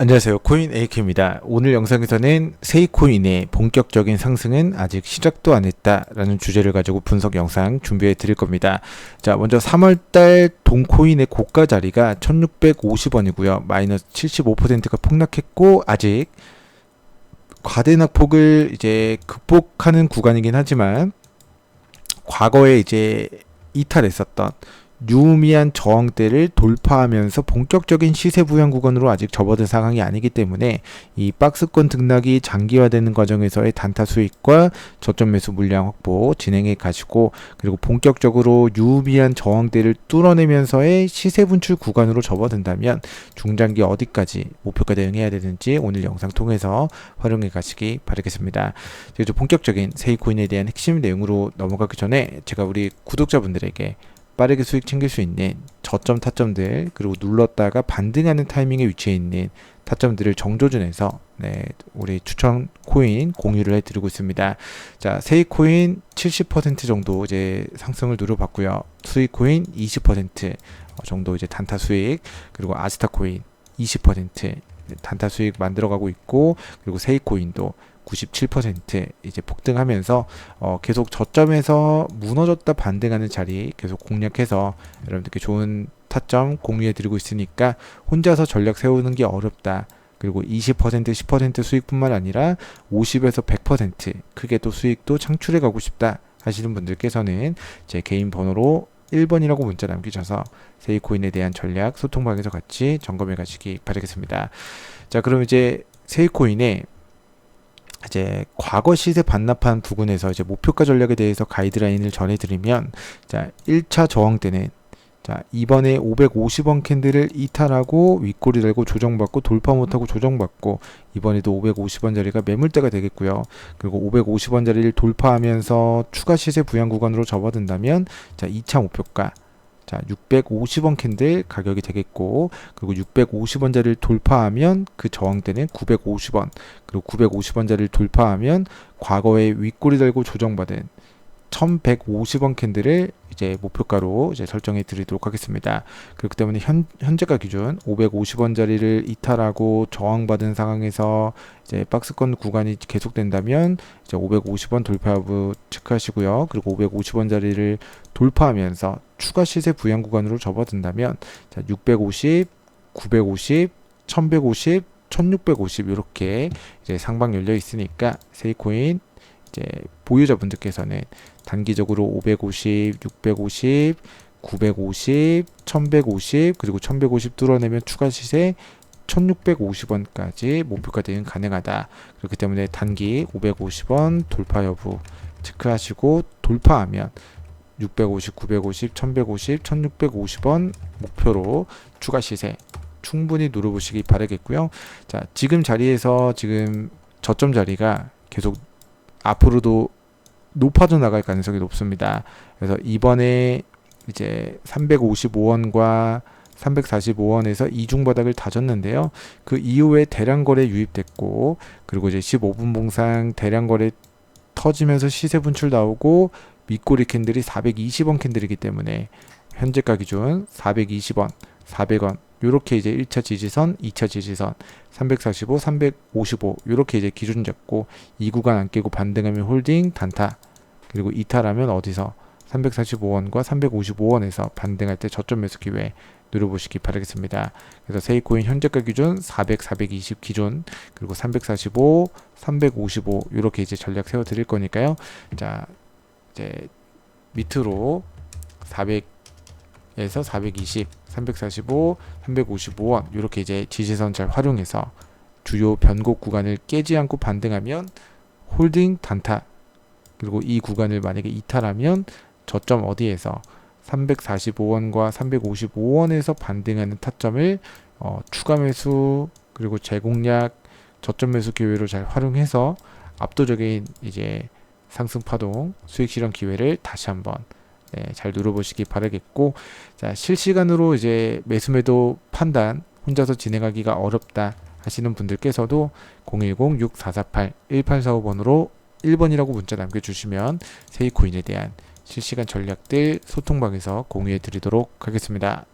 안녕하세요. 코인 AK입니다. 오늘 영상에서는 세이코인의 본격적인 상승은 아직 시작도 안 했다라는 주제를 가지고 분석 영상 준비해 드릴 겁니다. 자, 먼저 3월달 동코인의 고가 자리가 1650원이고요. 마이너스 75%가 폭락했고, 아직 과대낙폭을 이제 극복하는 구간이긴 하지만, 과거에 이제 이탈했었던 유의미한 저항대를 돌파하면서 본격적인 시세 부양 구간으로 아직 접어든 상황이 아니기 때문에 이 박스권 등락이 장기화되는 과정에서의 단타 수익과 저점 매수 물량 확보 진행해 가시고 그리고 본격적으로 유의미한 저항대를 뚫어내면서의 시세 분출 구간으로 접어든다면 중장기 어디까지 목표가 대응해야 되는지 오늘 영상 통해서 활용해 가시기 바라겠습니다. 그래서 본격적인 세이코인에 대한 핵심 내용으로 넘어가기 전에 제가 우리 구독자분들에게 빠르게 수익 챙길 수 있는 저점 타점들 그리고 눌렀다가 반등하는 타이밍에 위치해 있는 타점들을 정조준해서 네, 우리 추천 코인 공유를 해드리고 있습니다. 자, 세이 코인 70% 정도 이제 상승을 누려봤고요. 수익 코인 20% 정도 이제 단타 수익 그리고 아스타 코인 20% 단타 수익 만들어가고 있고 그리고 세이 코인도 97% 이제 폭등하면서 어 계속 저점에서 무너졌다 반등하는 자리 계속 공략해서 여러분들께 좋은 타점 공유해 드리고 있으니까 혼자서 전략 세우는 게 어렵다. 그리고 20% 10% 수익뿐만 아니라 50에서 100% 크게 또 수익도 창출해 가고 싶다 하시는 분들께서는 제 개인 번호로 1번이라고 문자 남기셔서 세이코인에 대한 전략 소통방에서 같이 점검해 가시기 바라겠습니다. 자, 그럼 이제 세이코인의 이제 과거 시세 반납한 부분에서 이제 목표가 전략에 대해서 가이드라인을 전해드리면 자 1차 저항 때는 자 이번에 550원 캔들을 이탈하고 윗꼬리 달고 조정받고 돌파 못하고 조정받고 이번에도 550원 자리가 매물대가 되겠고요. 그리고 550원 자리를 돌파하면서 추가 시세 부양 구간으로 접어든다면 자 2차 목표가 자, 650원 캔들 가격이 되겠고, 그리고 650원짜리를 돌파하면 그 저항대는 950원, 그리고 950원짜리를 돌파하면 과거에 윗꼬리 달고 조정받은 1150원 캔들을 이제 목표가로 이제 설정해 드리도록 하겠습니다. 그렇기 때문에 현, 현재가 기준 550원짜리를 이탈하고 저항받은 상황에서 이제 박스권 구간이 계속된다면 이제 550원 돌파 여부 체크하시고요. 그리고 550원짜리를 돌파하면서 추가 시세 부양 구간으로 접어든다면 자, 650, 950, 1150, 1650 이렇게 이제 상방 열려 있으니까 세이코인 이제 보유자분들께서는 단기적으로 550, 650, 950, 1150 그리고 1150 뚫어내면 추가 시세 1650원까지 목표가 대응 가능하다. 그렇기 때문에 단기 550원 돌파 여부 체크하시고 돌파하면 650, 950, 1150, 1650원 목표로 추가 시세 충분히 누려보시기 바라겠고요. 자, 지금 자리에서 지금 저점 자리가 계속 앞으로도 높아져 나갈 가능성이 높습니다. 그래서 이번에 이제 355원과 345원에서 이중 바닥을 다졌는데요. 그 이후에 대량 거래 유입됐고 그리고 이제 15분 봉상 대량 거래 터지면서 시세 분출 나오고 윗꼬리 캔들이 420원 캔들이기 때문에 현재가 기준 420원, 400원 요렇게 이제 1차 지지선, 2차 지지선 345, 355 요렇게 이제 기준 잡고 이 구간 안 깨고 반등하면 홀딩 단타 그리고 이탈하면 어디서 345원과 355원에서 반등할 때 저점 매수 기회 누려보시기 바라겠습니다. 그래서 세이코인 현재가 기준 400, 420 기준 그리고 345, 355 이렇게 이제 전략 세워 드릴 거니까요. 자 이제 밑으로 400에서 420, 345, 355원 이렇게 이제 지지선 잘 활용해서 주요 변곡 구간을 깨지 않고 반등하면 홀딩 단타 그리고 이 구간을 만약에 이탈하면 저점 어디에서 345원과 355원에서 반등하는 타점을 어, 추가 매수 그리고 재공략 저점 매수 기회로 잘 활용해서 압도적인 이제 상승 파동 수익 실현 기회를 다시 한번 네, 잘 누려보시기 바라겠고 자 실시간으로 이제 매수 매도 판단 혼자서 진행하기가 어렵다 하시는 분들께서도 010-6448-1845번으로 1번이라고 문자 남겨주시면 세이코인에 대한 실시간 전략들 소통방에서 공유해 드리도록 하겠습니다.